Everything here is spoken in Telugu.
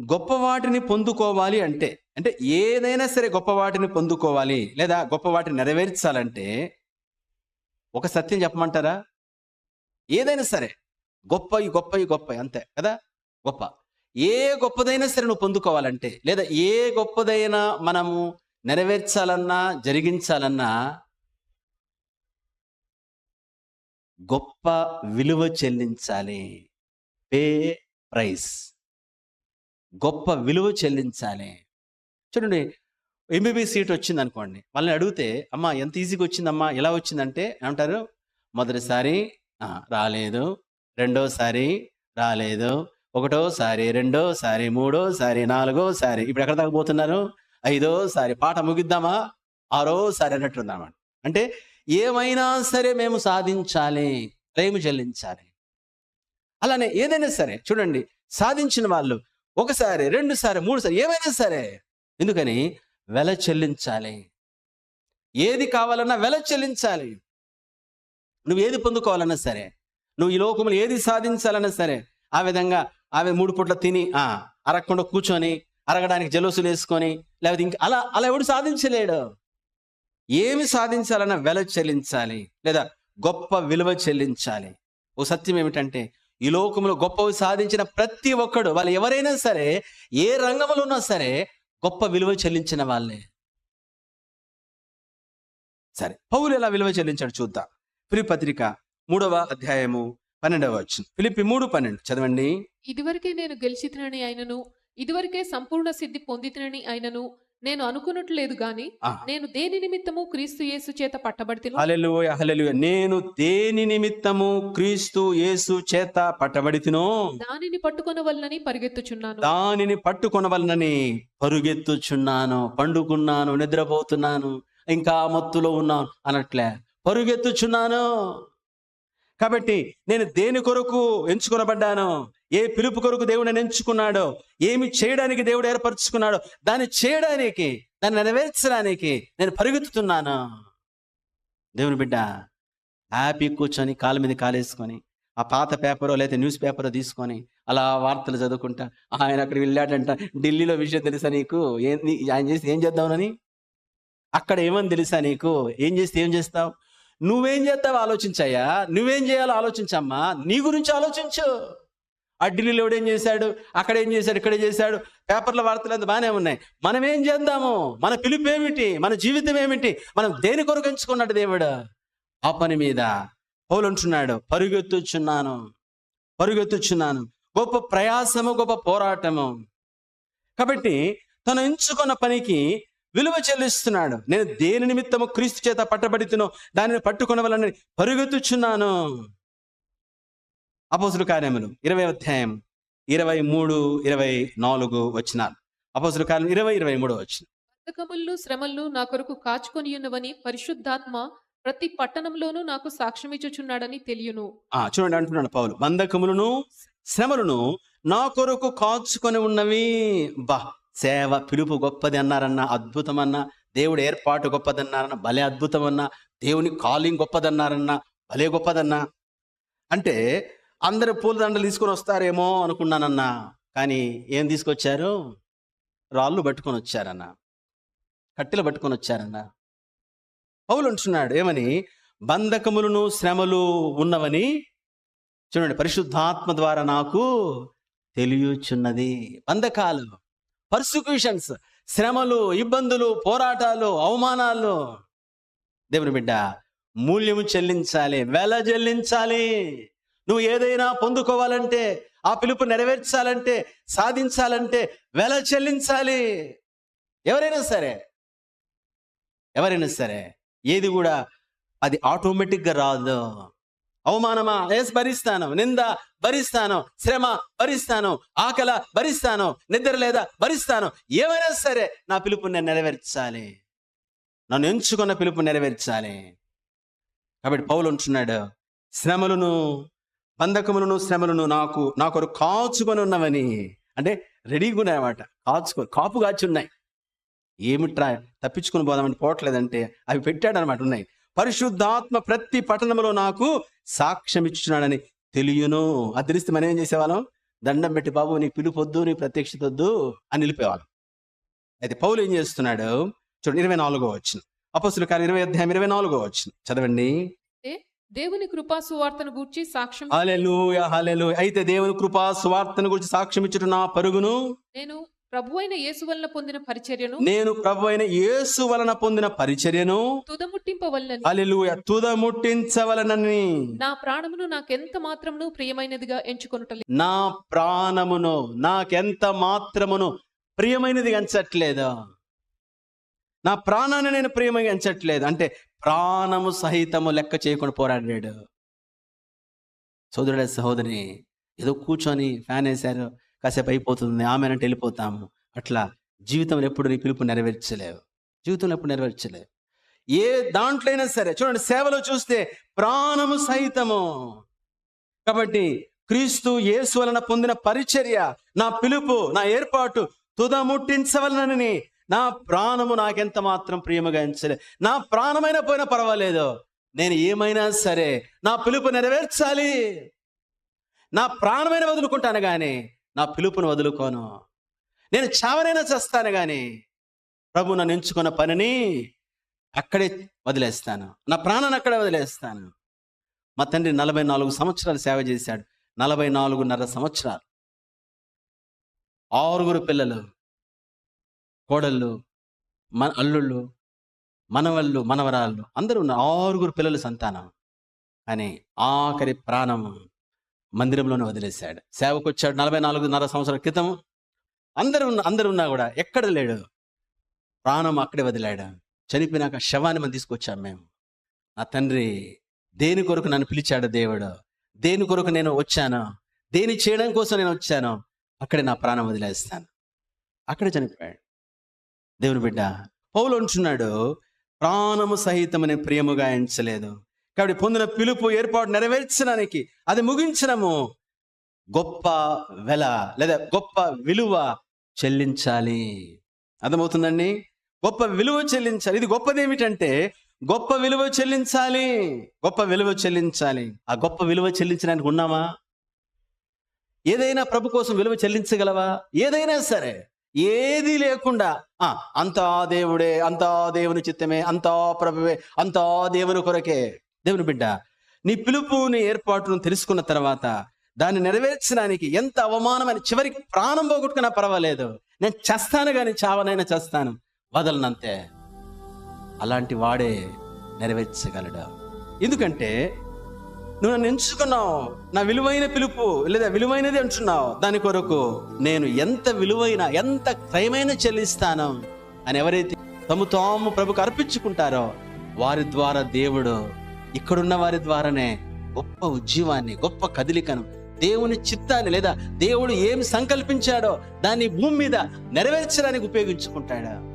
గొప్పవాటిని పొందుకోవాలి అంటే అంటే ఏదైనా సరే గొప్పవాటిని పొందుకోవాలి లేదా గొప్పవాటిని నెరవేర్చాలంటే ఒక సత్యం చెప్పమంటారా? ఏదైనా సరే గొప్పవి గొప్పవి గొప్పవి అంతే కదా? గొప్ప. ఏ గొప్పదైనా సరే నువ్వు పొందుకోవాలంటే లేదా ఏ గొప్పదైనా మనము నెరవేర్చాలన్నా జరిగించాలన్నా గొప్ప విలువ చెల్లించాలి. Pay price. గొప్ప విలువ చెల్లించాలి. చూడండి ఎంబీబీ సీట్ వచ్చింది అనుకోండి వాళ్ళని అడిగితే అమ్మా ఎంత ఈజీగా వచ్చిందమ్మా? ఎలా వచ్చిందంటే? ఏమంటారు? మొదటిసారి రాలేదు. రెండోసారి రాలేదు. ఒకటోసారి రెండోసారి మూడోసారి నాలుగోసారి. ఇప్పుడు ఎక్కడ దాకా పోతున్నారు? ఐదోసారి. పాట ముగిద్దామా? ఆరోసారి అన్నట్టుందన్నమాట. అంటే ఏమైనా సరే మేము సాధించాలి. ప్రేమ చెల్లించాలి. అలానే ఏదైనా సరే చూడండి సాధించిన వాళ్ళు ఒకసారి రెండుసారి మూడుసారి ఏమైనా సరే ఎందుకని? వెల చెల్లించాలి. ఏది కావాలన్నా వెల చెల్లించాలి. నువ్వు ఏది పొందుకోవాలన్నా సరే నువ్వు ఈ లోకంలో ఏది సాధించాలన్నా సరే ఆ విధంగా ఆమె మూడు పూట్ల తిని అరగకుండా కూర్చొని అరగడానికి జలోసులు వేసుకొని లేకపోతే ఇంకా అలా అలా ఎవడు సాధించలేడు. ఏమి సాధించాలన్నా వెల చెల్లించాలి లేదా గొప్ప విలువ చెల్లించాలి. ఓ సత్యం ఏమిటంటే ఈ లోకంలో గొప్పవి సాధించిన ప్రతి ఒక్కడు వాళ్ళు ఎవరైనా సరే ఏ రంగంలో ఉన్నా సరే గొప్ప విలువ చెల్లించిన వాళ్ళే. సరే పౌలు ఎలా విలువ చెల్లించాడు చూద్దాం. ఫిలిప్ పత్రిక మూడవ అధ్యాయము పన్నెండవ వచ్చిన ఫిలిపి మూడు పన్నెండు. చదవండి. ఇదివరకే నేను గెలిచితినని అయినను ఇదివరకే సంపూర్ణ సిద్ధి పొందితినని అయినను నేను అనుకున్నట్లేదు గాని. నేను దేని నిమిత్తము క్రీస్తు యేసు చేత పట్టబడితిను హల్లెలూయా హల్లెలూయా. నేను దేని నిమిత్తము క్రీస్తు యేసు చేత పట్టబడితినో? దానిని పట్టుకొనవలనని పరిగెత్తుచున్నాను. దానిని పట్టుకొనవలనని పరుగెత్తుచున్నాను. పండుకున్నాను నిద్రపోతున్నాను ఇంకా మత్తులో ఉన్నాను అనట్లే. పరుగెత్తుచున్నాను. కాబట్టి నేను దేని కొరకు ఎంచుకొనబడ్డాను ఏ పిలుపు కొరకు దేవుడు నన్ను ఎంచుకున్నాడో ఏమి చేయడానికి దేవుడు ఏర్పరచుకున్నాడో దాన్ని చేయడానికి దాన్ని నెరవేర్చడానికి నేను పరిగెత్తుతున్నాను. దేవుని బిడ్డ హ్యాపీ కూర్చొని కాలు మీద కాలేసుకొని ఆ పాత పేపరో లేకపోతే న్యూస్ పేపరో తీసుకొని అలా వార్తలు చదువుకుంటా ఆయన అక్కడ వెళ్ళాడంట ఢిల్లీలో విషయం తెలుసా నీకు? ఏం నీ- ఆయన చేసి ఏం చేద్దామని అక్కడ ఏమని తెలుసా నీకు? ఏం చేస్తే ఏం చేస్తావు? నువ్వేం చేస్తావు ఆలోచించయ్యా నువ్వేం చేయాలో ఆలోచించమ్మా నీ గురించి ఆలోచించు. ఆ ఢిల్లీలో ఎవడు ఏం చేశాడు అక్కడ ఏం చేశాడు ఇక్కడ ఏం చేశాడు పేపర్ల వార్తలు అంత బాగానే ఉన్నాయి. మనం ఏం చేద్దాము? మన పిలుపు ఏమిటి? మన జీవితం ఏమిటి? మనం దేని కొరకు ఎంచుకున్నాడు దేవుడు? ఆ పని మీద. పౌలు అంటున్నాడు పరుగెత్తుచున్నాను పరుగెత్తుచున్నాను. గొప్ప ప్రయాసము గొప్ప పోరాటము. కాబట్టి తను ఎంచుకున్న పనికి విలువ చెల్లిస్తున్నాడు. నేను దేని నిమిత్తము క్రీస్తు చేత పట్టబడితునో దానిని పట్టుకొనవలని పరుగెత్తుచున్నాను. అపోసులు కార్యములు ఇరవై అధ్యాయం ఇరవై మూడు ఇరవై నాలుగు వచ్చినారు అపోసులు కార్యం ఇరవై ఇరవై మూడు వచ్చిన బద్ధకములను శ్రమలను నా కొరకు కాచుకొని ఉన్నవని పరిశుద్ధాత్మ ప్రతి పట్టణంలోనూ నాకు సాక్ష్యమిచ్చుచున్నాడని తెలియను. ఆ చూడండి అంటున్నాడు పౌలు. బంధకములను శ్రమలను నా కొరకు కాచుకొని ఉన్నవి. బా సేవ పిలుపు గొప్పది అన్నారన్న అద్భుతమన్నా దేవుడు ఏర్పాటు గొప్పదన్నారన్న భలే అద్భుతమన్నా దేవుని కాలింగ్ గొప్పదన్నారన్న భలే గొప్పదన్నా. అంటే అందరు పూలదండలు తీసుకొని వస్తారేమో అనుకున్నానన్నా. కానీ ఏం తీసుకొచ్చారు? రాళ్ళు పట్టుకొని వచ్చారన్న. కట్టెలు పట్టుకొని వచ్చారన్న. పౌలు అంటున్నాడు ఏమని? బంధకములను శ్రమలు ఉన్నవని చూడండి పరిశుద్ధాత్మ ద్వారా నాకు తెలియచున్నది. బంధకాలు పర్సిక్యూషన్స్ శ్రమలు ఇబ్బందులు పోరాటాలు అవమానాలు. దేవుని బిడ్డ మూల్యము చెల్లించాలి వెల చెల్లించాలి. నువ్వు ఏదైనా పొందుకోవాలంటే ఆ పిలుపు నెరవేర్చాలంటే సాధించాలంటే వెల చెల్లించాలి. ఎవరైనా సరే ఎవరైనా సరే ఏది కూడా అది ఆటోమేటిక్గా రాదు. అవమానమా? ఎస్ భరిస్తాను. నింద భరిస్తాను. శ్రమ భరిస్తాను. ఆకల భరిస్తాను. నిద్ర లేదా భరిస్తాను. ఏమైనా సరే నా పిలుపు నేను నెరవేర్చాలి. నన్ను ఎంచుకున్న పిలుపు నెరవేర్చాలి. కాబట్టి పౌలు ఉంటున్నాడు శ్రమలను బంధకములను శ్రమలను నాకు నా కొరకు కాచుకొని ఉన్నవని అంటే రెడీగా ఉన్నాయన్నమాట. కాచుకొని కాపు కాచి ఉన్నాయి ఏమిట్రా? తప్పించుకుని పోదామని పోవట్లేదంటే అవి పెట్టాడనమాట ఉన్నాయి. పరిశుద్ధాత్మ ప్రతి పట్టణంలో నాకు సాక్ష్యం ఇచ్చున్నాడని తెలియను. అది తెలిస్తే మనం ఏం చేసేవాళ్ళం? దండం పెట్టి బాబు నీ పిలుపొద్దు నీ ప్రత్యక్షత వద్దు అని నిలిపేవాళ్ళు. అయితే పౌలు ఏం చేస్తున్నాడు? చూడండి ఇరవై నాలుగో వచ్చిన అపస్తుల కార్యం ఇరవై అధ్యాయం ఇరవై నాలుగో వచ్చిన చదవండి. దేవుని కృపా సువార్తను గూర్చి సాక్ష్యం అయితే దేవుని కృపా స్వార్థను గురించి సాక్ష్యం ఇచ్చుట నా పరుగును? నేను ప్రభు అయిన యేసు వలన పొందిన పరిచర్యను? నేను ప్రభు అయిన యేసు వలన పొందిన పరిచర్యను? తుదముట్టింపవల్లని హాలెలూయ తుదముట్టించవలనని. నా ప్రాణమును నాకెంత మాత్రమును ప్రియమైనదిగా ఎంచుకొనుటలేదు నా ప్రాణమును నాకెంత మాత్రమును ప్రియమైనది ఎంచట్లేదు? నా ప్రాణాన్ని నేను ప్రియమైగా ఎంచట్లేదు. అంటే ప్రాణము సహితము లెక్క చేయకుండా పోరాడాడు. సోదరుడ సహోదరి ఏదో కూర్చొని ఫ్యాన్ వేశారు. కాసేపు అయిపోతుంది ఆమెనంటే వెళ్ళిపోతాము. అట్లా జీవితంలో ఎప్పుడు నీ పిలుపు నెరవేర్చలేవు. జీవితంలో ఎప్పుడు నెరవేర్చలేవు. ఏ దాంట్లో అయినా సరే చూడండి సేవలో చూస్తే ప్రాణము సహితము కాబట్టి క్రీస్తు యేసు వలన పొందిన పరిచర్య నా పిలుపు నా ఏర్పాటు తుదముట్టించవలనని నా ప్రాణము నాకెంత మాత్రం ప్రియముగా ఎంచలే. నా ప్రాణమైనా పోయినా పర్వాలేదు. నేను ఏమైనా సరే నా పిలుపు నెరవేర్చాలి. నా ప్రాణమైన వదులుకుంటాను కానీ నా పిలుపును వదులుకోను. నేను చావనైనా చేస్తాను కానీ ప్రభు నన్ను ఎంచుకున్న పనిని అక్కడే వదిలేస్తాను. నా ప్రాణాన్ని అక్కడే వదిలేస్తాను. మా తండ్రి నలభై నాలుగు సంవత్సరాలు సేవ చేశాడు. నలభై నాలుగున్నర సంవత్సరాలు. ఆరుగురు పిల్లలు కోడళ్ళు మన అల్లుళ్ళు మనవళ్ళు మనవరాళ్ళు అందరూ ఉన్న ఆరుగురు పిల్లల సంతానం. అని ఆఖరి ప్రాణం మందిరంలోనే వదిలేశాడు. సేవకు వచ్చాడు నలభై నాలుగున్నర సంవత్సరాల క్రితం. అందరు ఉన్న ఉన్నా కూడా ఎక్కడ లేడు. ప్రాణం అక్కడే వదిలాడు. చనిపోయినాక శవాన్ని మనం తీసుకొచ్చాం మేము. నా తండ్రి దేని కొరకు నన్ను పిలిచాడు దేవుడు? దేని కొరకు నేను వచ్చాను? దేని చేయడం కోసం నేను వచ్చాను? అక్కడే నా ప్రాణం వదిలేస్తాను. అక్కడే చనిపోయాడు. దేవుని బిడ్డ పౌలు ఉంటున్నాడు ప్రాణము సహితమనే ప్రియముగా ఎంచలేదు. కాబట్టి పొందిన పిలుపు ఏర్పాటు నెరవేర్చడానికి అది ముగించడము గొప్ప వెల లేదా గొప్ప విలువ చెల్లించాలి. అర్థమవుతుందండి? గొప్ప విలువ చెల్లించాలి. ఇది గొప్పది ఏమిటంటే గొప్ప విలువ చెల్లించాలి. గొప్ప విలువ చెల్లించాలి. ఆ గొప్ప విలువ చెల్లించడానికి ఉన్నామా? ఏదైనా ప్రభు కోసం విలువ చెల్లించగలవా? ఏదైనా సరే. ఏది లేకుండా అంతా దేవుడే అంతా దేవుని చిత్తమే అంతా ప్రభువే అంతా దేవుని కొరకే దేవుని బిడ్డ నీ పిలుపుని ఏర్పాటును తెలుసుకున్న తర్వాత దాన్ని నెరవేర్చడానికి ఎంత అవమానమైన చివరికి ప్రాణం పోగొట్టుకున్నా పర్వాలేదు. నేను చేస్తాను కానీ చావనైనా చేస్తాను. వదలనంతే. అలాంటి వాడే నెరవేర్చగలడు. ఎందుకంటే నువ్వు నన్ను ఎంచుకున్నావు. నా విలువైన పిలుపు లేదా విలువైనది అంటున్నావు. దాని కొరకు నేను ఎంత విలువైన ఎంత క్రయమైన చెల్లిస్తాను అని ఎవరైతే తమ తాము ప్రభుకు అర్పించుకుంటారో వారి ద్వారా దేవుడు ఇక్కడున్న వారి ద్వారానే గొప్ప ఉజ్జీవాన్ని గొప్ప కదిలికను దేవుని చిత్తాన్ని లేదా దేవుడు ఏమి సంకల్పించాడో దాన్ని భూమి మీద నెరవేర్చడానికి ఉపయోగించుకుంటాడు?